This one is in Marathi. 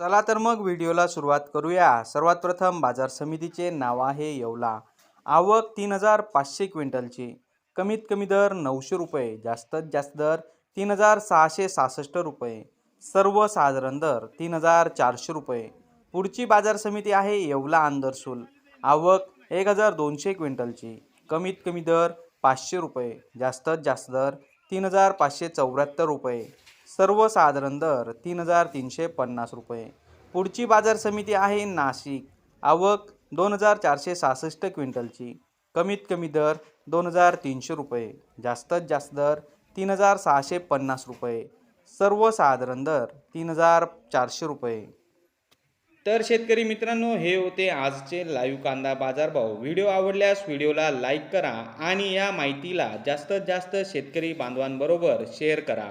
चला तर मग व्हिडिओला सुरुवात करूया. सर्वात प्रथम बाजार समितीचे नाव आहे येवला. आवक तीन हजार पाचशे क्विंटलची. कमीत कमी दर नऊशे रुपये जास्तीत जास्त दर तीन हजार सहाशे सहासष्ट रुपये. सर्वसाधारण दर तीन हजार चारशे रुपये. पुढची बाजार समिती आहे येवला आंदरसूल आवक एक हजार दोनशे क्विंटलची. कमीत कमी दर पाचशे रुपये जास्तीत जास्त दर तीन हजार पाचशे चौऱ्याहत्तर रुपये. सर्वसाधारण दर तीन हजार तीनशे पन्नास रुपये. पुढची बाजार समिती आहे नाशिक. आवक दोन हजार चारशे सहासष्ट क्विंटलची. कमीत कमी दर दोन हजार तीनशे रुपये. जास्तीत जास्त दर तीन हजार सहाशे पन्नास रुपये. सर्वसाधारण दर तीन हजार चारशे रुपये. तर शेतकरी मित्रांनो हे होते आजचे लाईव्ह कांदा बाजारभाव. व्हिडिओ आवडल्यास व्हिडिओला लाईक करा आणि या माहितीला जास्तीत जास्त शेतकरी बांधवांबरोबर शेअर करा.